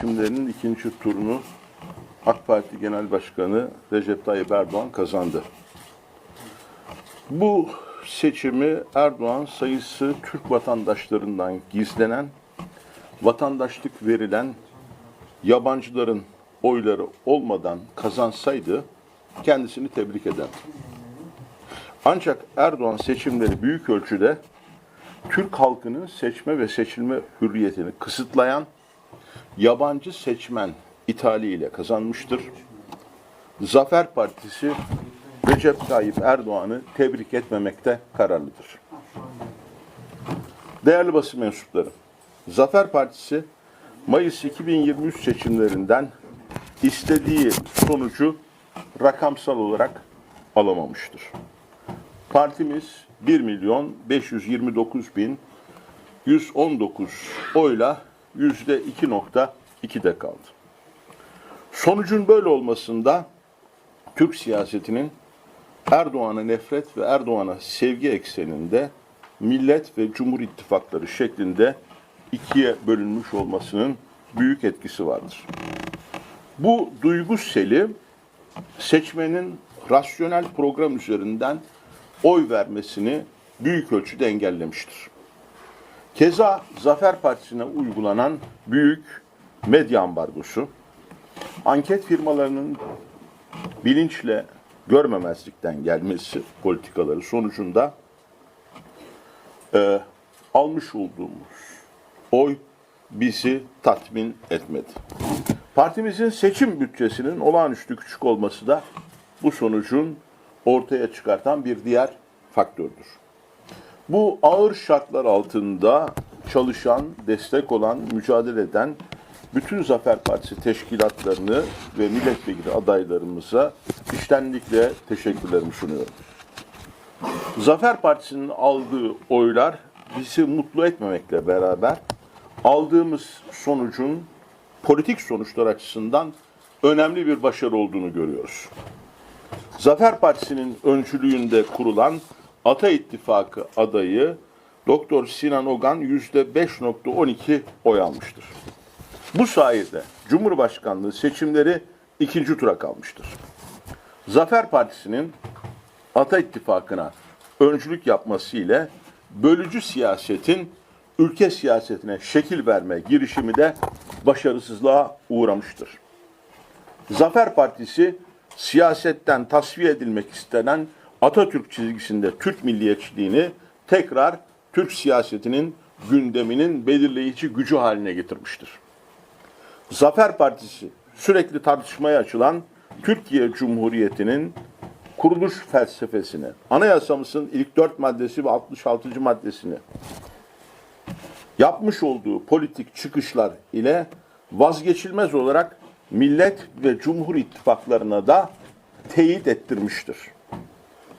Seçimlerinin ikinci turunu AK Parti Genel Başkanı Recep Tayyip Erdoğan kazandı. Bu seçimi Erdoğan sayısı Türk vatandaşlarından gizlenen, vatandaşlık verilen yabancıların oyları olmadan kazansaydı kendisini tebrik ederdi. Ancak Erdoğan seçimleri büyük ölçüde Türk halkının seçme ve seçilme hürriyetini kısıtlayan yabancı seçmen ithaliyle kazanmıştır. Zafer Partisi Recep Tayyip Erdoğan'ı tebrik etmemekte kararlıdır. Değerli basın mensupları, Zafer Partisi Mayıs 2023 seçimlerinden istediği sonucu rakamsal olarak alamamıştır. Partimiz 1 milyon 529 bin 119 oyla yüzde 2.2'de kaldı. Sonucun böyle olmasında Türk siyasetinin Erdoğan'a nefret ve Erdoğan'a sevgi ekseninde millet ve cumhur ittifakları şeklinde ikiye bölünmüş olmasının büyük etkisi vardır. Bu duygu seli seçmenin rasyonel program üzerinden oy vermesini büyük ölçüde engellemiştir. Keza Zafer Partisi'ne uygulanan büyük medya ambargosu, anket firmalarının bilinçle görmemezlikten gelmesi politikaları sonucunda e, almış olduğumuz oy bizi tatmin etmedi. Partimizin seçim bütçesinin olağanüstü küçük olması da bu sonucun ortaya çıkartan bir diğer faktördür. Bu ağır şartlar altında çalışan, destek olan, mücadele eden bütün Zafer Partisi teşkilatlarını ve milletvekili adaylarımıza içtenlikle teşekkürlerimi sunuyorum. Zafer Partisi'nin aldığı oylar bizi mutlu etmemekle beraber aldığımız sonucun politik sonuçlar açısından önemli bir başarı olduğunu görüyoruz. Zafer Partisi'nin öncülüğünde kurulan Ata İttifakı adayı Doktor Sinan Ogan %5.12 oy almıştır. Bu sayede Cumhurbaşkanlığı seçimleri ikinci tura kalmıştır. Zafer Partisi'nin Ata İttifakı'na öncülük yapması ile bölücü siyasetin ülke siyasetine şekil verme girişimi de başarısızlığa uğramıştır. Zafer Partisi siyasetten tasfiye edilmek istenen Atatürk çizgisinde Türk milliyetçiliğini tekrar Türk siyasetinin gündeminin belirleyici gücü haline getirmiştir. Zafer Partisi sürekli tartışmaya açılan Türkiye Cumhuriyeti'nin kuruluş felsefesini, anayasamızın ilk dört maddesi ve 66. maddesini yapmış olduğu politik çıkışlar ile vazgeçilmez olarak millet ve cumhur ittifaklarına da teyit ettirmiştir.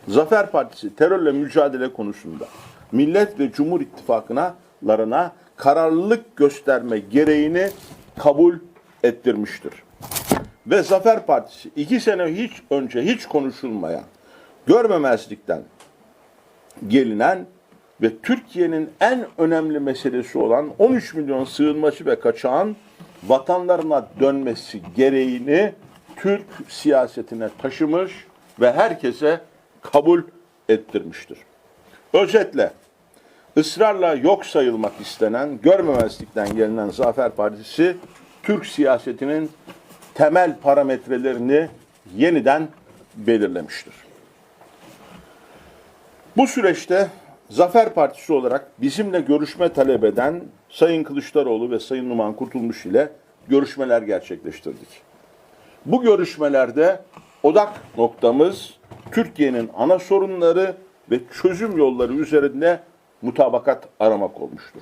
Zafer Partisi terörle mücadele konusunda millet ve cumhur ittifaklarına kararlılık gösterme gereğini kabul ettirmiştir. Ve Zafer Partisi iki sene hiç önce hiç konuşulmayan, görmemezlikten gelinen ve Türkiye'nin en önemli meselesi olan 13 milyon sığınmacı ve kaçağın vatanlarına dönmesi gereğini Türk siyasetine taşımış ve herkese kabul ettirmiştir. Özetle ısrarla yok sayılmak istenen, görmemezlikten gelinen Zafer Partisi Türk siyasetinin temel parametrelerini yeniden belirlemiştir. Bu süreçte Zafer Partisi olarak bizimle görüşme talep eden Sayın Kılıçdaroğlu ve Sayın Numan Kurtulmuş ile görüşmeler gerçekleştirdik. Bu görüşmelerde odak noktamız Türkiye'nin ana sorunları ve çözüm yolları üzerinde mutabakat aramak olmuştur.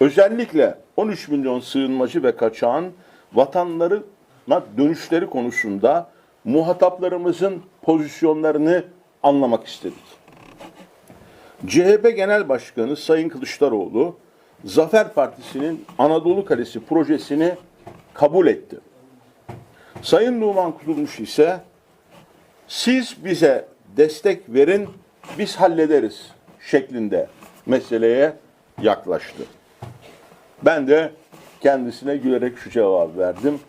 Özellikle 13 milyon sığınmacı ve kaçağın vatanlarına dönüşleri konusunda muhataplarımızın pozisyonlarını anlamak istedik. CHP Genel Başkanı Sayın Kılıçdaroğlu, Zafer Partisi'nin Anadolu Kalesi projesini kabul etti. Sayın Numan Kurtulmuş ise siz bize destek verin, biz hallederiz şeklinde meseleye yaklaştı. Ben de kendisine gülerek şu cevabı verdim.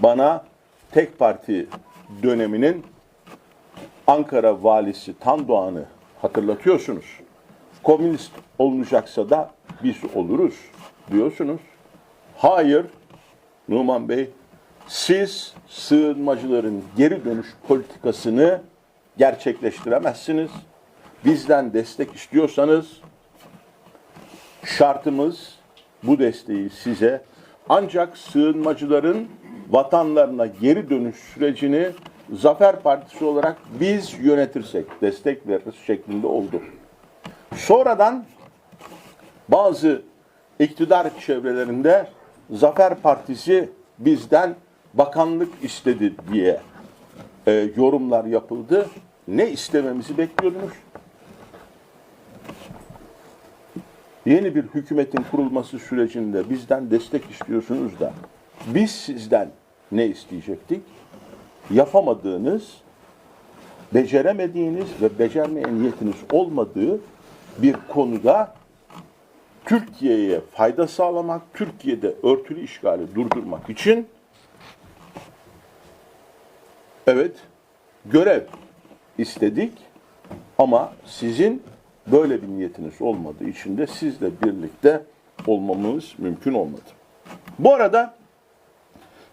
Bana tek parti döneminin Ankara valisi Tandoğan'ı hatırlatıyorsunuz. Komünist olmayacaksa da biz oluruz diyorsunuz. Hayır Numan Bey, siz sığınmacıların geri dönüş politikasını gerçekleştiremezsiniz. Bizden destek istiyorsanız şartımız bu desteği size ancak sığınmacıların vatanlarına geri dönüş sürecini Zafer Partisi olarak biz yönetirsek destek veririz şeklinde oldu. Sonradan bazı iktidar çevrelerinde Zafer Partisi bizden bakanlık istedi diye e, yorumlar yapıldı. Ne istememizi bekliyordunuz? Yeni bir hükümetin kurulması sürecinde bizden destek istiyorsunuz da biz sizden ne isteyecektik? Yapamadığınız, beceremediğiniz ve becermeye niyetiniz olmadığı bir konuda Türkiye'ye fayda sağlamak, Türkiye'de örtülü işgali durdurmak için evet görev istedik ama sizin böyle bir niyetiniz olmadığı için de sizle birlikte olmamız mümkün olmadı. Bu arada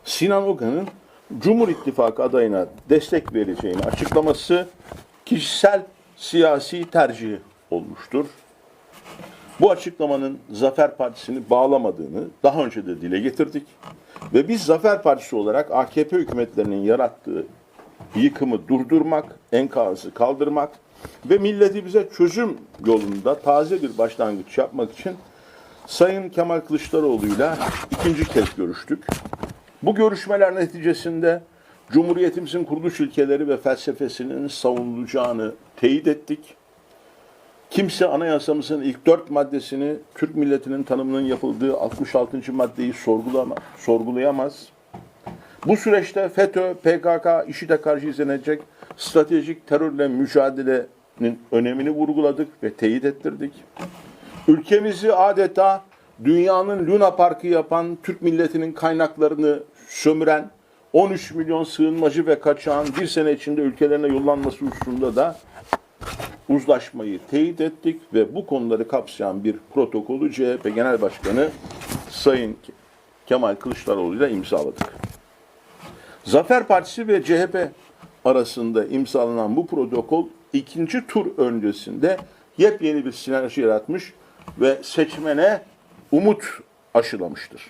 Sinan Ogan'ın Cumhur İttifakı adayına destek vereceğini açıklaması kişisel siyasi tercih olmuştur. Bu açıklamanın Zafer Partisi'ni bağlamadığını daha önce de dile getirdik. Ve biz Zafer Partisi olarak AKP hükümetlerinin yarattığı yıkımı durdurmak, enkazı kaldırmak ve milletimize çözüm yolunda taze bir başlangıç yapmak için Sayın Kemal Kılıçdaroğlu'yla ikinci kez görüştük. Bu görüşmeler neticesinde Cumhuriyetimizin kuruluş ilkeleri ve felsefesinin savunulacağını teyit ettik. Kimse anayasamızın ilk dört maddesini Türk milletinin tanımının yapıldığı 66. maddeyi sorgulama, sorgulayamaz. Bu süreçte FETÖ, PKK, IŞİD'e karşı izlenecek stratejik terörle mücadelenin önemini vurguladık ve teyit ettirdik. Ülkemizi adeta dünyanın Luna Parkı yapan Türk milletinin kaynaklarını sömüren 13 milyon sığınmacı ve kaçağın bir sene içinde ülkelerine yollanması hususunda da uzlaşmayı teyit ettik ve bu konuları kapsayan bir protokolü CHP Genel Başkanı Sayın Kemal Kılıçdaroğlu ile imzaladık. Zafer Partisi ve CHP arasında imzalanan bu protokol ikinci tur öncesinde yepyeni bir sinerji yaratmış ve seçmene umut aşılamıştır.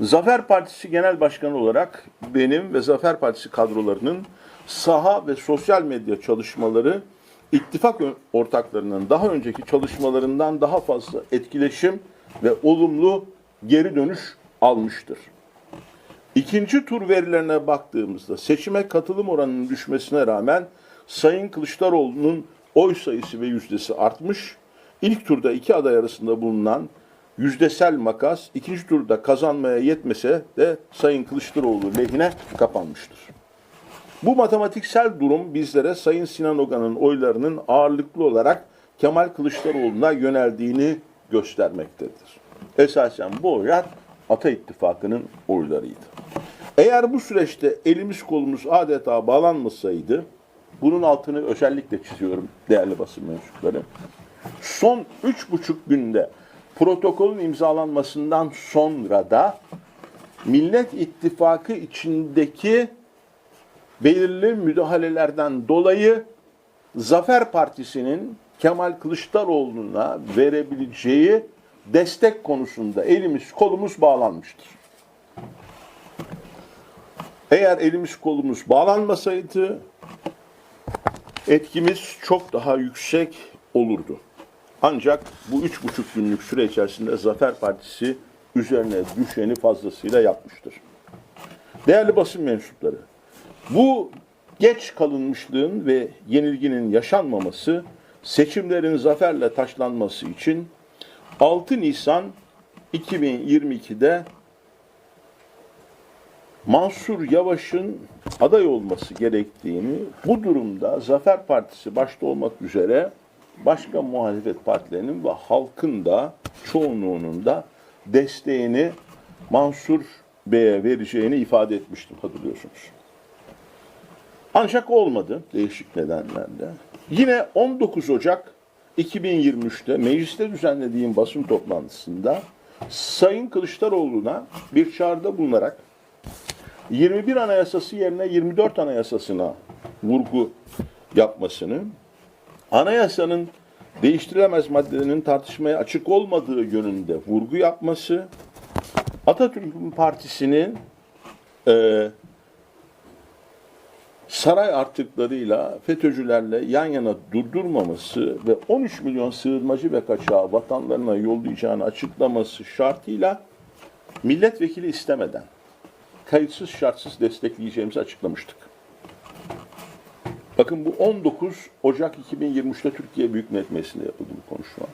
Zafer Partisi Genel Başkanı olarak benim ve Zafer Partisi kadrolarının saha ve sosyal medya çalışmaları ittifak ortaklarının daha önceki çalışmalarından daha fazla etkileşim ve olumlu geri dönüş almıştır. İkinci tur verilerine baktığımızda seçime katılım oranının düşmesine rağmen Sayın Kılıçdaroğlu'nun oy sayısı ve yüzdesi artmış. İlk turda iki aday arasında bulunan yüzdesel makas ikinci turda kazanmaya yetmese de Sayın Kılıçdaroğlu lehine kapanmıştır. Bu matematiksel durum bizlere Sayın Sinan Ogan'ın oylarının ağırlıklı olarak Kemal Kılıçdaroğlu'na yöneldiğini göstermektedir. Esasen bu oylar Ata İttifakı'nın oylarıydı. Eğer bu süreçte elimiz kolumuz adeta bağlanmasaydı, bunun altını özellikle çiziyorum değerli basın mensupları. Son üç buçuk günde protokolün imzalanmasından sonra da Millet İttifakı içindeki belirli müdahalelerden dolayı Zafer Partisi'nin Kemal Kılıçdaroğlu'na verebileceği destek konusunda elimiz kolumuz bağlanmıştır. Eğer elimiz kolumuz bağlanmasaydı etkimiz çok daha yüksek olurdu. Ancak bu üç buçuk günlük süre içerisinde Zafer Partisi üzerine düşeni fazlasıyla yapmıştır. Değerli basın mensupları, bu geç kalınmışlığın ve yenilginin yaşanmaması, seçimlerin zaferle taşlanması için 6 Nisan 2022'de Mansur Yavaş'ın aday olması gerektiğini, bu durumda Zafer Partisi başta olmak üzere başka muhalefet partilerinin ve halkın da çoğunluğunun da desteğini Mansur Bey'e vereceğini ifade etmiştim hatırlıyorsunuz. Ancak olmadı değişik nedenlerle. Yine 19 Ocak 2023'te mecliste düzenlediğim basın toplantısında Sayın Kılıçdaroğlu'na bir çağrıda bulunarak 21 Anayasası yerine 24 Anayasasına vurgu yapmasını, anayasanın değiştirilemez maddelerinin tartışmaya açık olmadığı yönünde vurgu yapması, Atatürk'ün partisinin e, saray artıklarıyla FETÖ'cülerle yan yana durdurmaması ve 13 milyon sığınmacı ve kaçağı vatanlarına yollayacağını açıklaması şartıyla milletvekili istemeden kayıtsız şartsız destekleyeceğimizi açıklamıştık. Bakın bu 19 Ocak 2023'te Türkiye Büyük Millet Meclisi'nde yapıldı bu konuşma.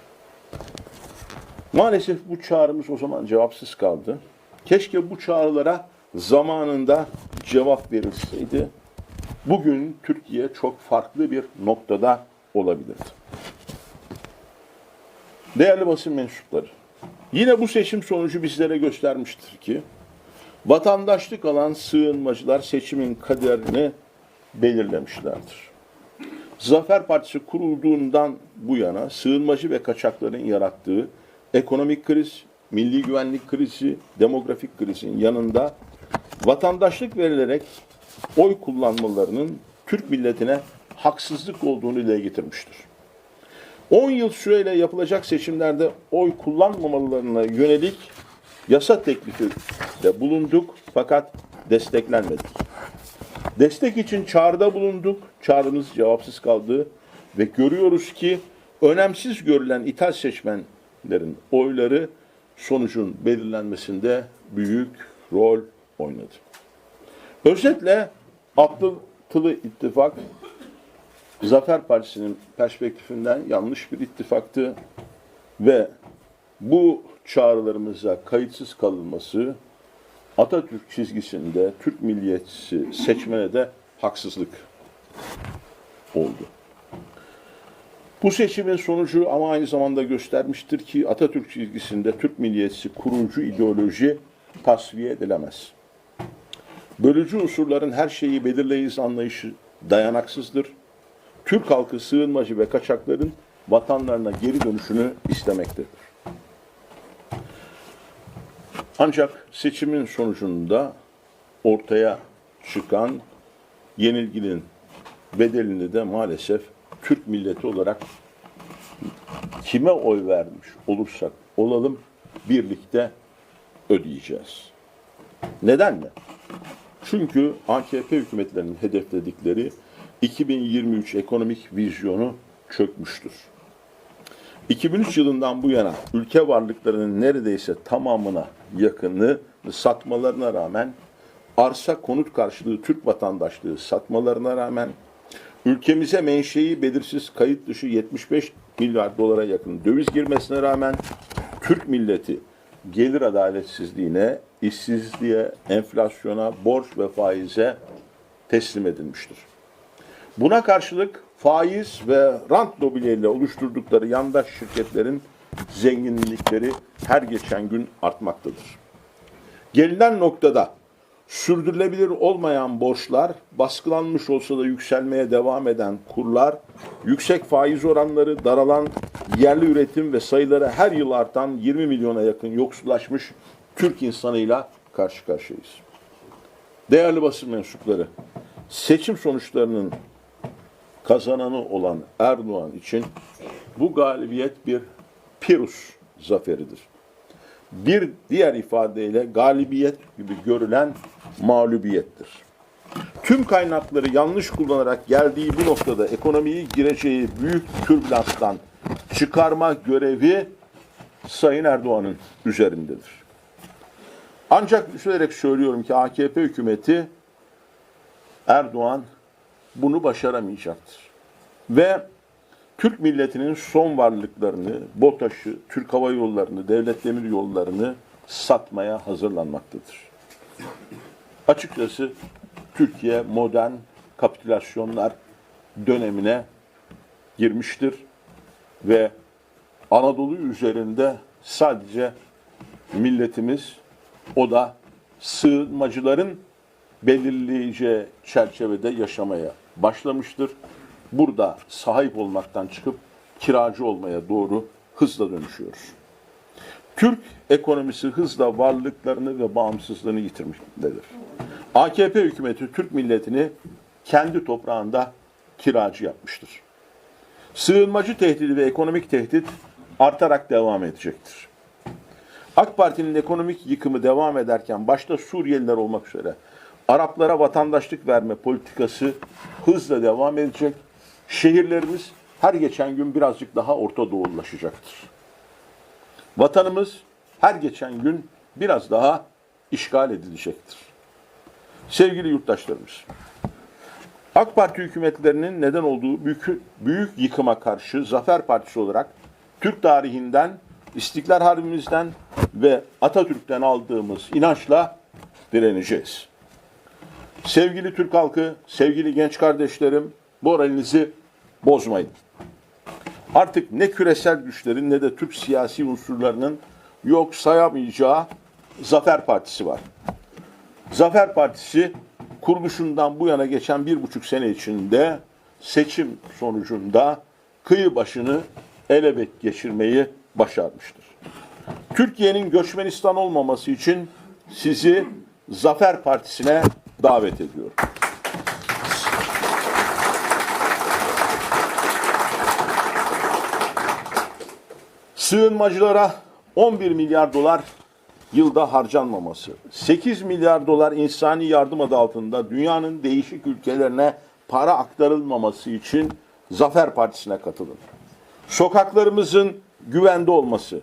Maalesef bu çağrımız o zaman cevapsız kaldı. Keşke bu çağrılara zamanında cevap verilseydi. Bugün Türkiye çok farklı bir noktada olabilirdi. Değerli basın mensupları, yine bu seçim sonucu bizlere göstermiştir ki vatandaşlık alan sığınmacılar seçimin kaderini belirlemişlerdir. Zafer Partisi kurulduğundan bu yana sığınmacı ve kaçakların yarattığı ekonomik kriz, milli güvenlik krizi, demografik krizin yanında vatandaşlık verilerek oy kullanmalarının Türk milletine haksızlık olduğunu dile getirmiştir. 10 yıl süreyle yapılacak seçimlerde oy kullanmamalarına yönelik yasa teklifi de bulunduk fakat desteklenmedik. Destek için çağrıda bulunduk. Çağrımız cevapsız kaldı ve görüyoruz ki önemsiz görülen ithal seçmenlerin oyları sonucun belirlenmesinde büyük rol oynadı. Özetle atlıtılı ittifak Zafer Partisi'nin perspektifinden yanlış bir ittifaktı ve bu çağrılarımıza kayıtsız kalınması Atatürk çizgisinde Türk milliyetçisi seçmene de haksızlık oldu. Bu seçimin sonucu ama aynı zamanda göstermiştir ki Atatürk çizgisinde Türk milliyetçisi kurucu ideoloji tasfiye edilemez. Bölücü unsurların her şeyi belirleyiz anlayışı dayanaksızdır. Türk halkı sığınmacı ve kaçakların vatanlarına geri dönüşünü istemektedir. Ancak seçimin sonucunda ortaya çıkan yenilginin bedelini de maalesef Türk milleti olarak kime oy vermiş olursak olalım birlikte ödeyeceğiz. Neden mi? Çünkü AKP hükümetlerinin hedefledikleri 2023 ekonomik vizyonu çökmüştür. 2003 yılından bu yana ülke varlıklarının neredeyse tamamına yakını satmalarına rağmen arsa konut karşılığı Türk vatandaşlığı satmalarına rağmen ülkemize menşei belirsiz kayıt dışı 75 milyar dolara yakın döviz girmesine rağmen Türk milleti gelir adaletsizliğine, işsizliğe, enflasyona, borç ve faize teslim edilmiştir. Buna karşılık faiz ve rant lobileriyle oluşturdukları yandaş şirketlerin zenginlikleri her geçen gün artmaktadır. Gelinen noktada sürdürülebilir olmayan borçlar, baskılanmış olsa da yükselmeye devam eden kurlar, yüksek faiz oranları, daralan yerli üretim ve sayıları her yıl artan 20 milyona yakın yoksullaşmış Türk insanıyla karşı karşıyayız. Değerli basın mensupları, seçim sonuçlarının kazananı olan Erdoğan için bu galibiyet bir Pirus zaferidir. Bir diğer ifadeyle galibiyet gibi görülen mağlubiyettir. Tüm kaynakları yanlış kullanarak geldiği bu noktada ekonomiyi gireceği büyük türbülanstan çıkarma görevi Sayın Erdoğan'ın üzerindedir. Ancak üzülerek söylüyorum ki AKP hükümeti Erdoğan bunu başaramayacaktır. Ve Türk milletinin son varlıklarını, BOTAŞ'ı, Türk Hava Yolları'nı, Devlet Demir Yolları'nı satmaya hazırlanmaktadır. Açıkçası Türkiye modern kapitülasyonlar dönemine girmiştir ve Anadolu üzerinde sadece milletimiz O da sığınmacıların belirleyeceği çerçevede yaşamaya başlamıştır. Burada sahip olmaktan çıkıp kiracı olmaya doğru hızla dönüşüyoruz. Türk ekonomisi hızla varlıklarını ve bağımsızlığını yitirmektedir. AKP hükümeti Türk milletini kendi toprağında kiracı yapmıştır. Sığınmacı tehdidi ve ekonomik tehdit artarak devam edecektir. AK Parti'nin ekonomik yıkımı devam ederken başta Suriyeliler olmak üzere Araplara vatandaşlık verme politikası hızla devam edecek. Şehirlerimiz her geçen gün birazcık daha Orta Doğulaşacaktır. Vatanımız her geçen gün biraz daha işgal edilecektir. Sevgili yurttaşlarımız, AK Parti hükümetlerinin neden olduğu büyük, büyük yıkıma karşı Zafer Partisi olarak Türk tarihinden, İstiklal Harbimizden ve Atatürk'ten aldığımız inançla direneceğiz. Sevgili Türk halkı, sevgili genç kardeşlerim, moralinizi bozmayın. Artık ne küresel güçlerin ne de Türk siyasi unsurlarının yok sayamayacağı Zafer Partisi var. Zafer Partisi kuruluşundan bu yana geçen bir buçuk sene içinde seçim sonucunda kıyı başını elebet geçirmeyi başarmıştır. Türkiye'nin göçmenistan olmaması için sizi Zafer Partisi'ne davet ediyorum. Sığınmacılara 11 milyar dolar yılda harcanmaması, 8 milyar dolar insani yardım adı altında dünyanın değişik ülkelerine para aktarılmaması için Zafer Partisi'ne katılın. Sokaklarımızın güvende olması,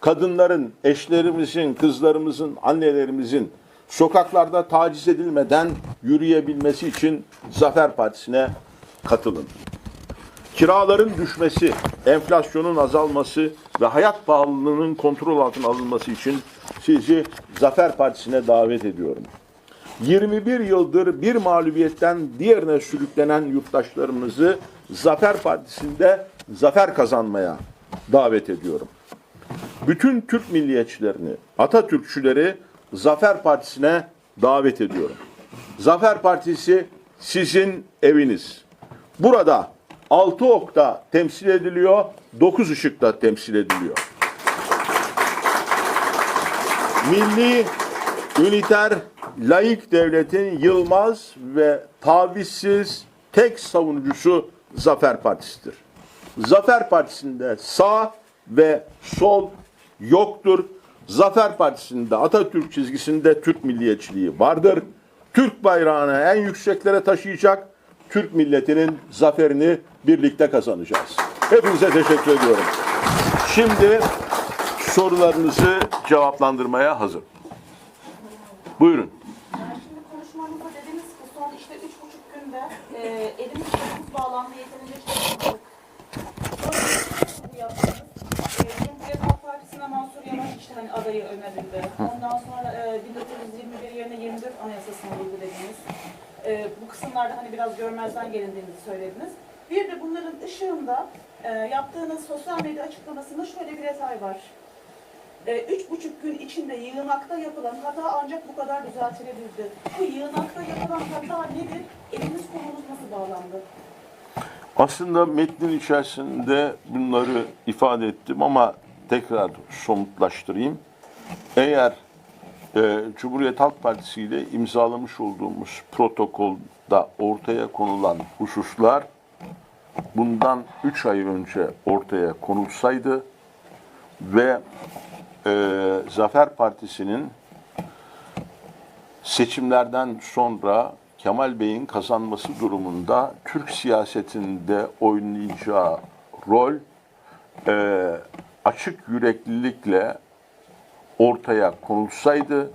kadınların, eşlerimizin, kızlarımızın, annelerimizin sokaklarda taciz edilmeden yürüyebilmesi için Zafer Partisi'ne katılın. Kiraların düşmesi, enflasyonun azalması ve hayat pahalılığının kontrol altına alınması için sizi Zafer Partisi'ne davet ediyorum. 21 yıldır bir mağlubiyetten diğerine sürüklenen yurttaşlarımızı Zafer Partisi'nde zafer kazanmaya davet ediyorum. Bütün Türk milliyetçilerini, Atatürkçüleri Zafer Partisi'ne davet ediyorum. Zafer Partisi sizin eviniz. Burada altı okta temsil ediliyor, dokuz ışıkta temsil ediliyor. Milli, üniter, laik devletin yılmaz ve tavizsiz tek savunucusu Zafer Partisi'dir. Zafer Partisi'nde sağ ve sol yoktur. Zafer Partisi'nde Atatürk çizgisinde Türk milliyetçiliği vardır. Türk bayrağını en yükseklere taşıyacak, Türk milletinin zaferini birlikte kazanacağız. Hepinize teşekkür ediyorum. Şimdi sorularınızı cevaplandırmaya hazır. Buyurun. Şimdi konuşmanızda dediniz ki son işte üç buçuk günde e, elimiz. Böyle bir bu yaptınız. Partisi'ne Mansur Yavaş işte hani adayı önerildi. Ondan sonra e, 1921 yerine 24 anayasasını uyguladınız. E, bu kısımlarda hani biraz görmezden gelindiğinizi söylediniz. Bir de bunların ışığında e, yaptığınız sosyal medya açıklamasında şöyle bir detay var. E, üç buçuk gün içinde yığınakta yapılan hata ancak bu kadar düzeltilebildi. Bu yığınakta yapılan hata nedir? Eliniz kolunuz nasıl bağlandı? Aslında metnin içerisinde bunları ifade ettim ama tekrar somutlaştırayım. Eğer e, Cumhuriyet Halk Partisi ile imzalamış olduğumuz protokolda ortaya konulan hususlar bundan 3 ay önce ortaya konulsaydı ve e, Zafer Partisi'nin seçimlerden sonra Kemal Bey'in kazanması durumunda Türk siyasetinde oynayacağı rol e, açık yüreklilikle ortaya konulsaydı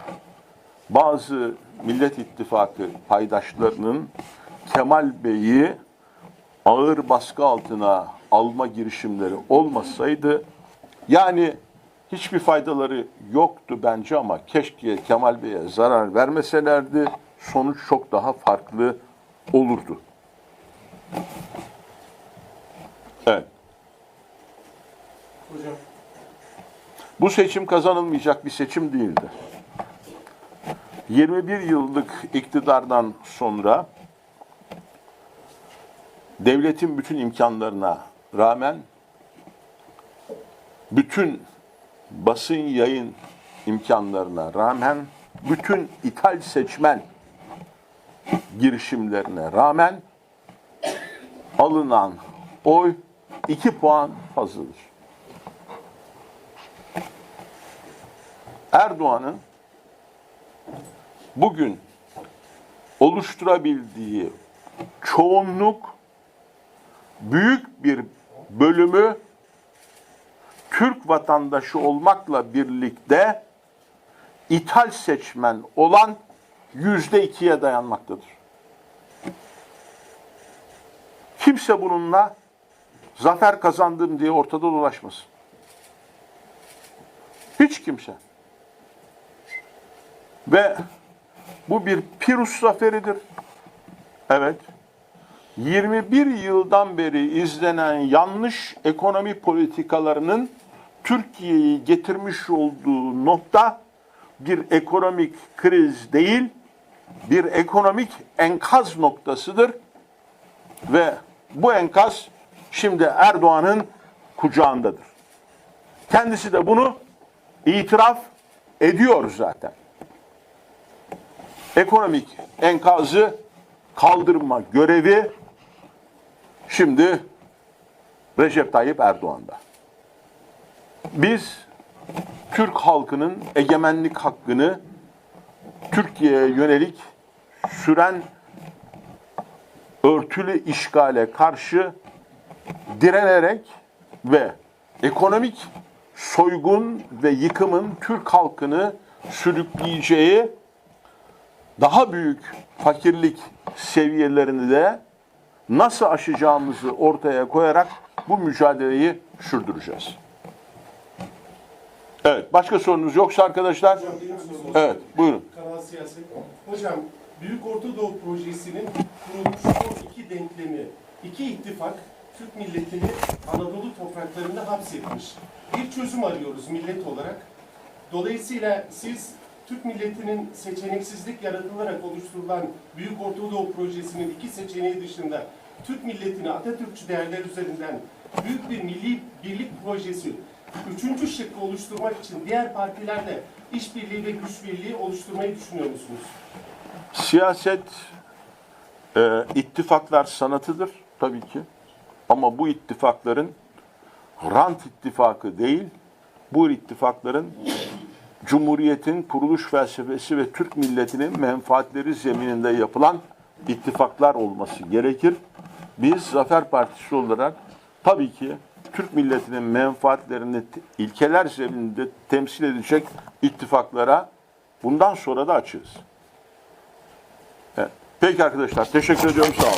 bazı Millet İttifakı paydaşlarının Kemal Bey'i ağır baskı altına alma girişimleri olmasaydı yani hiçbir faydaları yoktu bence ama keşke Kemal Bey'e zarar vermeselerdi sonuç çok daha farklı olurdu. Evet. Bu seçim kazanılmayacak bir seçim değildi. 21 yıllık iktidardan sonra devletin bütün imkanlarına rağmen bütün basın yayın imkanlarına rağmen bütün ithal seçmen girişimlerine rağmen alınan oy 2 puan fazladır. Erdoğan'ın bugün oluşturabildiği çoğunluk büyük bir bölümü Türk vatandaşı olmakla birlikte ithal seçmen olan yüzde ikiye dayanmaktadır. Kimse bununla zafer kazandım diye ortada dolaşmasın. Hiç kimse. Ve bu bir Pirus zaferidir. Evet. 21 yıldan beri izlenen yanlış ekonomi politikalarının Türkiye'yi getirmiş olduğu nokta bir ekonomik kriz değil, bir ekonomik enkaz noktasıdır. Ve bu enkaz şimdi Erdoğan'ın kucağındadır. Kendisi de bunu itiraf ediyor zaten. Ekonomik enkazı kaldırma görevi şimdi Recep Tayyip Erdoğan'da. Biz Türk halkının egemenlik hakkını Türkiye'ye yönelik süren örtülü işgale karşı direnerek ve ekonomik soygun ve yıkımın Türk halkını sürükleyeceği daha büyük fakirlik seviyelerini de nasıl aşacağımızı ortaya koyarak bu mücadeleyi sürdüreceğiz. Evet, başka sorunuz yoksa arkadaşlar? Hocam. Evet, buyurun. Kanal Siyaset. Hocam Büyük Orta Doğu Projesi'nin kurulmuş son iki denklemi, iki ittifak Türk milletini Anadolu topraklarında hapsetmiş. Bir çözüm arıyoruz millet olarak. Dolayısıyla siz Türk milletinin seçeneksizlik yaratılarak oluşturulan Büyük Orta Doğu Projesi'nin iki seçeneği dışında Türk milletini Atatürkçü değerler üzerinden büyük bir milli birlik projesi üçüncü şıkkı oluşturmak için diğer partilerle işbirliği ve güç birliği oluşturmayı düşünüyor musunuz? Siyaset e, ittifaklar sanatıdır tabii ki. Ama bu ittifakların rant ittifakı değil, bu ittifakların Cumhuriyet'in kuruluş felsefesi ve Türk milletinin menfaatleri zemininde yapılan ittifaklar olması gerekir. Biz Zafer Partisi olarak tabii ki Türk milletinin menfaatlerini ilkeler zemininde temsil edecek ittifaklara bundan sonra da açığız. Evet. Peki arkadaşlar teşekkür ediyorum sağ olun.